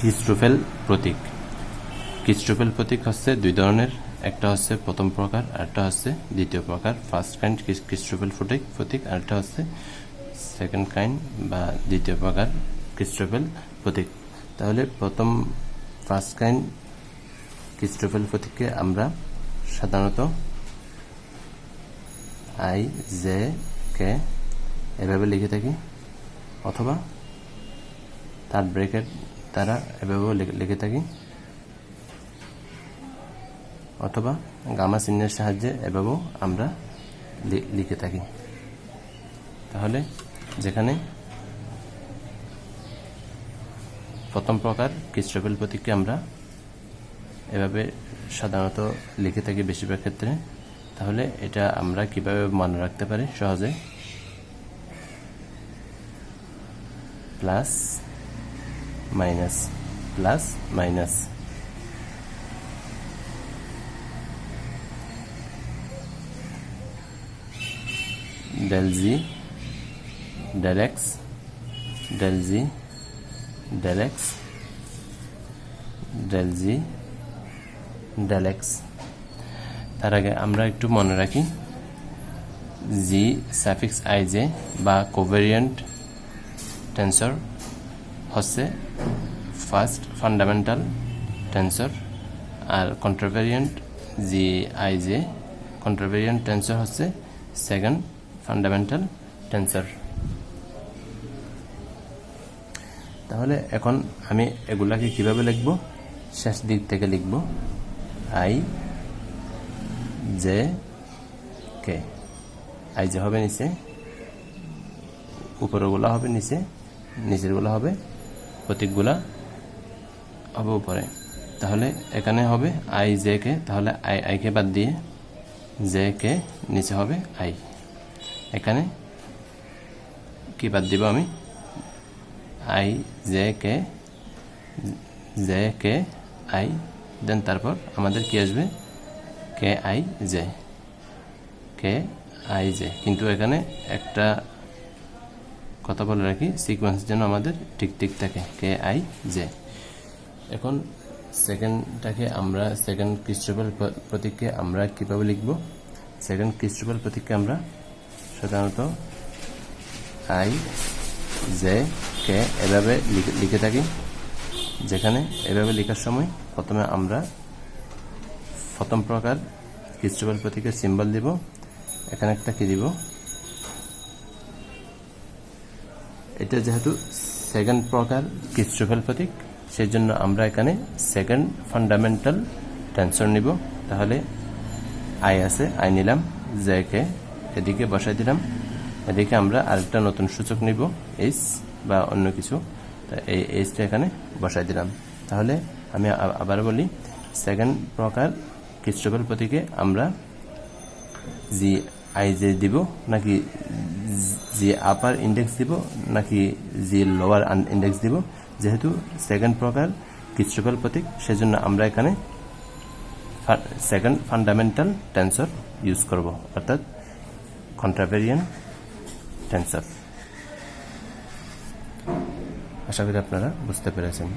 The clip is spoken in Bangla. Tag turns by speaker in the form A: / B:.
A: ক্রিস্টোফেল প্রতীক। ক্রিস্টোফেল প্রতীক হচ্ছে দুই ধরনের। একটা হচ্ছে প্রথম প্রকার, আরেকটা হচ্ছে দ্বিতীয় প্রকার। ফার্স্ট কাইন্ড ক্রিস্টোফেল প্রতীক প্রতীক, আরেকটা হচ্ছে সেকেন্ড কাইন্ড বা দ্বিতীয় প্রকার ক্রিস্টোফেল প্রতীক। তাহলে প্রথম ফার্স্ট কাইন্ড ক্রিস্টোফেল প্রতীককে আমরা সাধারণত আই, জে, কে এভাবে লিখে থাকি। অথবা তার ব্রেকেট দ্বারা এভাবেও লিখে- থাকি। অথবা গামা চিহ্নের সাহায্যে এভাবেও আমরা লিখে থাকি। তাহলে যেখানে প্রথম প্রকার ক্রিস্টোফেল প্রতীককে আমরা এভাবে সাধারণত লিখে থাকি বেশিরভাগ ক্ষেত্রে, তাহলে এটা আমরা কীভাবে মনে রাখতে পারি সহজে? Plus minus plus minus del z del x del z del x del z del x তার আগে আমরা একটু মনে রাখি, জি সাফিক্স আইজে বা কোভেরিয়েন্ট টেন্সর হচ্ছে first fundamental tensor R contravariant G I J contravariant tensor হচ্ছে সেকেন্ড ফান্ডামেন্টাল টেন্সর তাহলে এখন আমি এগুলাকে কীভাবে লিখব? শেষ দিক থেকে লিখব। I J K I J হবে নিচে উপরেরগুলা হবে নিচে নিচেরগুলা হবে প্রতীকগুলা হবে উপরে তাহলে এখানে হবে আই, জে, কে। তাহলে আই আই কে বাদ দিয়ে জে, কে নিচে হবে আই। এখানে কি বাদ দিব আমি? I, J, K J, K, I. Then তারপর আমাদের কি আসবে? K, I, J. K, I, J. কিন্তু এখানে একটা কথা বলে রাখি সিকোয়েন্স যেন আমাদের ঠিক ঠিক থাকে কে আই জে এখন সেকেন্ডটাকে আমরা সেকেন্ড ক্রিস্টোফাল প্রতীককে আমরা কীভাবে লিখব? সেকেন্ড ক্রিস্টোফাল প্রতীককে আমরা সাধারণত আই জে কে এভাবে লিখে- থাকি। যেখানে এভাবে লেখার সময় প্রথমে আমরা প্রথম প্রকার ক্রিস্টোফাল প্রতীকের সিম্বল দিব। এখানে একটা কী দিব? এটা যেহেতু সেকেন্ড প্রকার ক্রিস্টোফাল প্রতীক সেই জন্য আমরা এখানে সেকেন্ড ফান্ডামেন্টাল টেন্সর নিব। তাহলে আই আছে আই নিলাম জে কে এদিকে বসাই দিলাম। এদিকে আমরা আরেকটা নতুন সূচক নিব এইচ বা অন্য কিছু। এই এইচটা এখানে বসাই দিলাম। তাহলে আমি আবার বলি সেকেন্ড প্রকার ক্রিস্টোফাল প্রতীকে আমরা জি আই জে দিব, নাকি জি আপার ইন্ডেক্স দিব, নাকি জি লোয়ার ইন্ডেক্স দিব, যেহেতু সেকেন্ড প্রকার ক্রিস্টোফাল প্রতীক, সেজন্য আমরা এখানে সেকেন্ড ফান্ডামেন্টাল টেন্সর ইউজ করব, অর্থাৎ কন্ট্রাভেরিয়ান টেন্সর আশা করি আপনারা বুঝতে পেরেছেন।